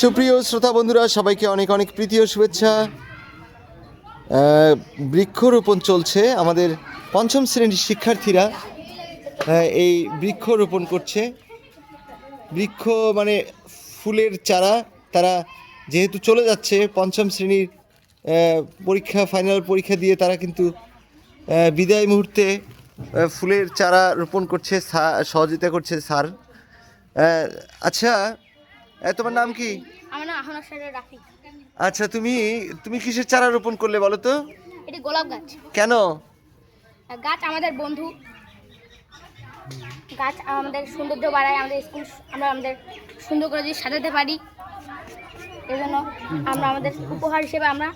সুপ্রিয় শ্রোতা বন্ধুরা, সবাইকে অনেক অনেক প্রীতি ও শুভেচ্ছা। বৃক্ষরোপণ চলছে। আমাদের পঞ্চম শ্রেণির শিক্ষার্থীরা এই বৃক্ষরোপণ করছে। বৃক্ষ মানে ফুলের চারা, তারা যেহেতু চলে যাচ্ছে, পঞ্চম শ্রেণির পরীক্ষা ফাইনাল পরীক্ষা দিয়ে তারা কিন্তু বিদায় মুহূর্তে ফুলের চারা রোপণ করছে সহযোগিতা করছে স্যার। আচ্ছা তোমার নাম কি? আচ্ছা তুমি তুমি কিসের চারা রোপণ করলে বলো তো? এটি গোলাপ গাছ। কেন? গাছ আমাদের বন্ধু। গাছ আমাদের সৌন্দর্য বাড়ায় আমাদের স্কুল আমরা আমাদের সুন্দর করে যদি সাজাতে পারি এই জন্য আমরা আমাদের উপহার হিসেবে আমরা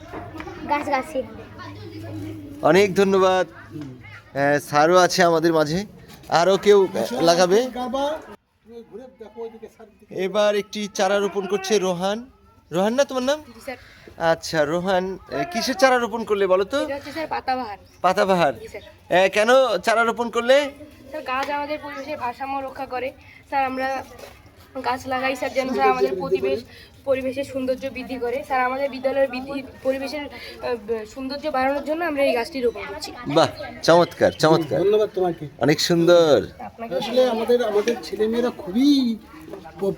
গাছ গাছি। অনেক ধন্যবাদ। স্যারও আছে আমাদের মাঝে। আরও কেউ লাগাবে। এবার একটি চারা রোপণ করছে রোহান। রোহান না তোমার নাম? আচ্ছা রোহান কিসের চারা রোপণ করলে বলো তো? পাতাবাহার। কেন চারা রোপণ করলে? স্যার গাছ আমাদের পরিবেশের ভারসাম্য রক্ষা করে। স্যার আমরা গাছ লাগাই স্যার যেন স্যার আমাদের পরিবেশ পরিবেশের সৌন্দর্য বৃদ্ধি করে। স্যার আমাদের বিদ্যালয়ের বৃদ্ধি পরিবেশের সৌন্দর্য বাড়ানোর জন্য আমরা এই গাছটি রোপণ করছি। বাহ চমৎকার চমৎকার। ধন্যবাদ তোমাকে। অনেক সুন্দর। আপনাকে আসলে আমাদের আমাদের ছেলেমেয়েরা খুবই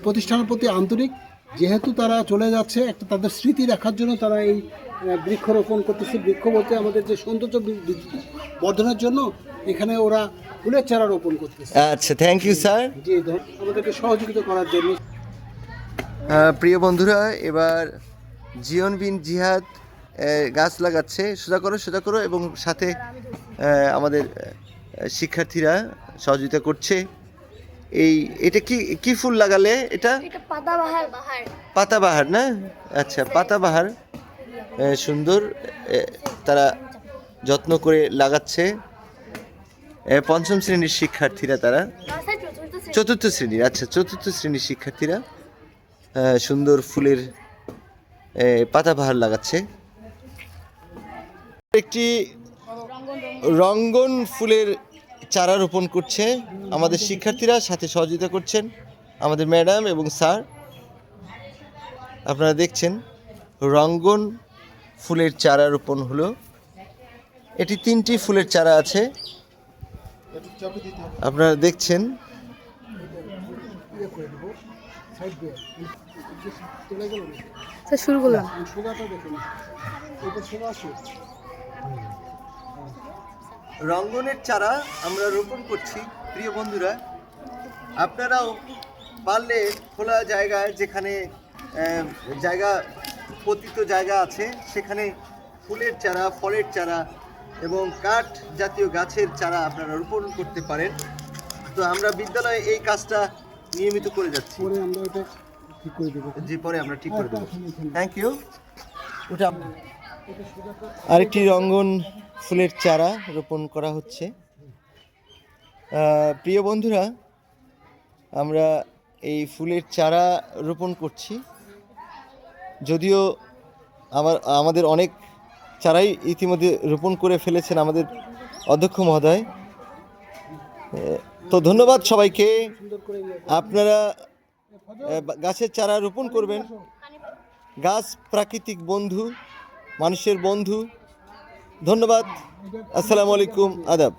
প্রতিষ্ঠানের প্রতি আন্তরিক। যেহেতু তারা চলে যাচ্ছে একটা তাদের স্মৃতি রাখার জন্য তারা এই বৃক্ষরোপণ করতেছে। বৃক্ষ বলতে আমাদের যে সৌন্দর্য বর্ধনের জন্য এখানে ওরা ফুলের চারা রোপণ করতেছে। আচ্ছা থ্যাংক ইউ স্যার ধর- আমাদেরকে সহযোগিতা করার জন্য। প্রিয় বন্ধুরা এবার জিয়ন বিন জিহাদ গাছ লাগাচ্ছে। সোজা করো সোজা করো এবং সাথে আমাদের শিক্ষার্থীরা সহযোগিতা করছে। এই এটা কি কি ফুল লাগালে এটা? এটা পাতাবাহার। বাহার পাতাবাহার না? আচ্ছা পাতাবাহার সুন্দর তারা যত্ন করে লাগাচ্ছে। পঞ্চম শ্রেণির শিক্ষার্থীরা তারা? চতুর্থ শ্রেণির আচ্ছা চতুর্থ শ্রেণির শিক্ষার্থীরা সুন্দর ফুলের পাতাবাহার লাগাচ্ছে। একটি রঙ্গন ফুলের চারা রোপণ করছে আমাদের শিক্ষার্থীরা সাথে সহযোগিতা করছেন আমাদের ম্যাডাম এবং স্যার। আপনারা দেখছেন রঙ্গন ফুলের চারা রোপণ হলো। এটি তিনটি ফুলের চারা আছে। আপনারা দেখছেন। শুরু করলাম। রঙ্গনের চারা আমরা রোপণ করছি প্রিয় বন্ধুরা। আপনারাও পারলে খোলা জায়গায় যেখানে জায়গা পতিত জায়গা আছে সেখানে ফুলের চারা ফলের চারা এবং কাঠ জাতীয় গাছের চারা আপনারা রোপণ করতে পারেন। তো আমরা বিদ্যালয়ে এই কাজটা নিয়মিত করে যাচ্ছি। পরে আমরা এটা ঠিক করে দেবো। জি পরে আমরা ঠিক করে দেবো। থ্যাংক ইউ ওটা আরেকটি রঙ্গন ফুলের চারা রোপণ করা হচ্ছে। প্রিয় বন্ধুরা আমরা এই ফুলের চারা রোপণ করছি। যদিও আমার আমাদের অনেক চারাই ইতিমধ্যে রোপণ করে ফেলেছেন আমাদের অধ্যক্ষ মহোদয়। তো ধন্যবাদ সবাইকে। আপনারা গাছের চারা রোপণ করবেন। গাছ প্রাকৃতিক বন্ধু, মানুষের বন্ধু। ধন্যবাদ। আসসালামু আলাইকুম। আদাব।